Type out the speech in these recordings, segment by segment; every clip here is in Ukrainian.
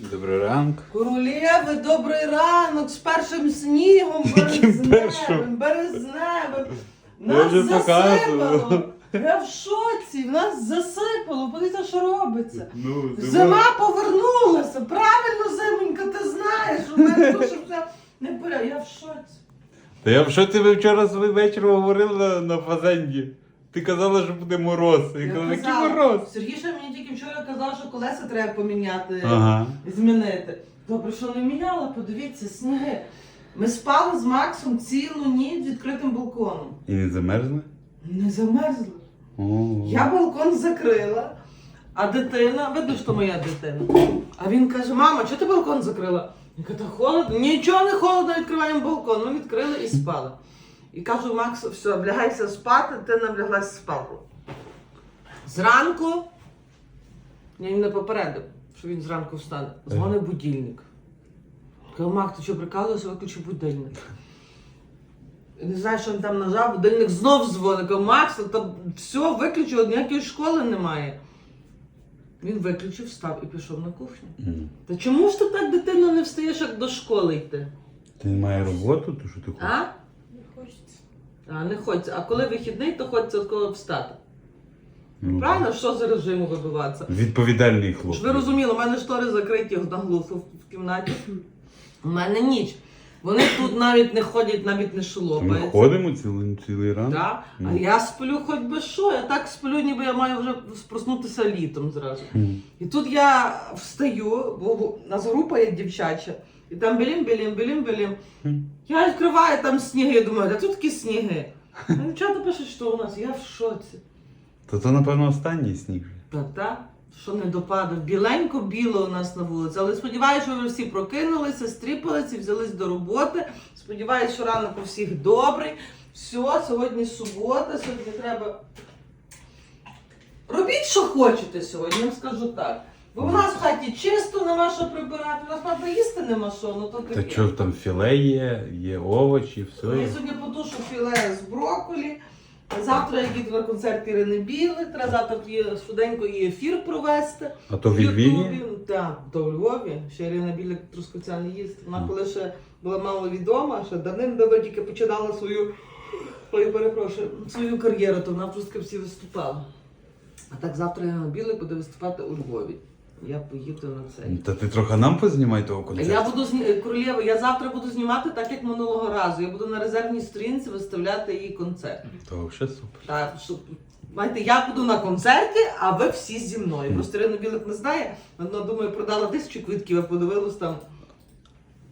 Добрий ранок. Королєви, добрий ранок з першим снігом, березневим, березневим. Нас вже засипало. Я в шоці, нас засипало. Подивіться, що робиться. Ну, Зима повернулася. Правильно, зимонька, ти знаєш. У мене дуже все не поряд. Я в шоці. Та я що ти ви вчора свій вечір говорила на, на фазенді? Ти казала, що буде мороз. Я, казала, який казала, мороз? Сергій ще мені тільки вчора казав, що колеса треба поміняти. Ага. змінити. Добре, що не міняла, подивіться, сніги. Ми спали з Максом цілу ніч відкритим балконом. І не замерзли? Не замерзли. О. Я балкон закрила, а дитина, видно, що моя дитина. А він каже: мама, чого ти балкон закрила? Я кажу, «Та холодно. Нічого не холодно, відкриваємо балкон. Ми відкрили і спали. І кажу, Макс, все, облягайся спати, ти навляглась спати. Зранку, я їм не попередив, що він зранку встане. Дзвонить будильник. Кажу, Мак, ти що прикалуєшся, виключи будильник. Не знаю, що він там нажав, будильник знов дзвонить. Кажу, Макс, та все, виключив, ніякої школи немає. Він виключив, встав і пішов на кухню. М. Та чому ж ти так дитино не встаєш, як до школи йти? Ти не маєш роботу, то що ти хочеш? А? А не хочеться. А коли вихідний, то хочеться такого встати. Ну, Правильно, що за режиму вибиватися? Відповідальний хлопець. ви розуміли, у мене штори закриті на глуху в кімнаті. У мене ніч. Вони тут навіть не ходять, навіть не Ми шелопаються. ходимо цілий, цілий ранок. Да? А Ну. я сплю хоч би що, я так сплю, ніби я маю вже проснутися літом зразу. М. І тут я встаю, бо у нас група є дівчача, і там білім, білім, білім, білім. М. Я відкриваю там сніги, думаю, а тут такі сніги. Дівчата пишуть, що у нас, я в шоці. То то, напевно, останній сніг. Та-та, що не допадав. Біленько біло у нас на вулиці. Але сподіваюся, що ви всі прокинулися, стріпалися, взялись до роботи. Сподіваюся, що ранок у всіх добрий. Все, сьогодні субота, сьогодні треба. Робіть, що хочете сьогодні, я вам скажу так. Бо в нас в хаті чисто, нема що прибирати, у нас правда їсти нема що, ну то Та таке. що там філе є, є овочі, все Я сьогодні подушу філе з брокколі. Завтра я їду на концерт Ірини Білик, треба завтра швиденько її ефір провести. А то в Львові? Так, то в Львові. Ще Ірина Білик трускавця не їсть. Вона коли ще була мало відома, ще давним-давно тільки починала свою, ой, перепрошую, свою кар'єру, то вона в Трускавці виступала. А так завтра Ірина Білик буде виступати у Львові. Я поїду на це. Та ти трохи нам познімай того концерту. Я буду зні... королєва, я завтра буду знімати так, як минулого разу. Я буду на резервній сторінці виставляти її концерт. То взагалі супер. Так, щоб знаєте, я буду на концерті, а ви всі зі мною. Просто Ірина Білик не знає. Вона думає, продала тисячу квитків, а подивилось там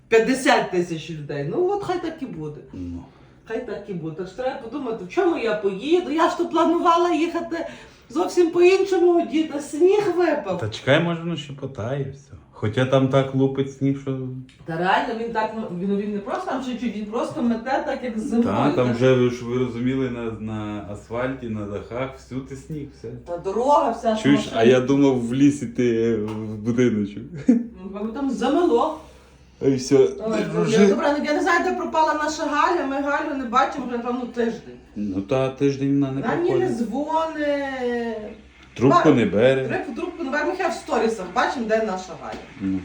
50 тисяч людей. Ну от хай так і буде. Ну. Хай так і буде. Так що треба подумати, в чому я поїду. Я ж то планувала їхати зовсім по-іншому, діти. Сніг випав. Та чекай, може воно ще потає все. Хоча там так лупить сніг, що. Та реально він так він, він не просто там чуть-чуть, він просто мете так, як зимою. Та, там Так, вже, щоб ви розуміли, на, на асфальті, на дахах, всюди сніг, все. Та дорога вся Чуєш, а я думав в лісі ти в будиночок. Мабуть, там замело. І все. Ой, Вже... Добре, ну я не знаю, де пропала наша Галя. Ми Галю не бачимо вже напевно тиждень. Ну та тиждень вона не Вона мені не приходить. дзвони. Трубку не бере. Трубку, трубку не беремо, я в сторісах бачимо, де наша Галя. Ну.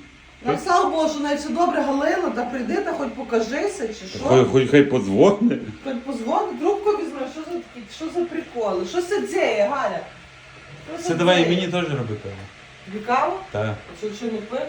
Нам слава Богу, що навіть все добре, Галина, та прийди, та хоч покажися, чи що. Хай, хоч хай подзвони. Хоч позвони, трубку візьме, що за такі, що за приколи? Що це дзеє, Галя? Що Все це давай і дзеє? мені теж роби каву. Так. А що, що не пив?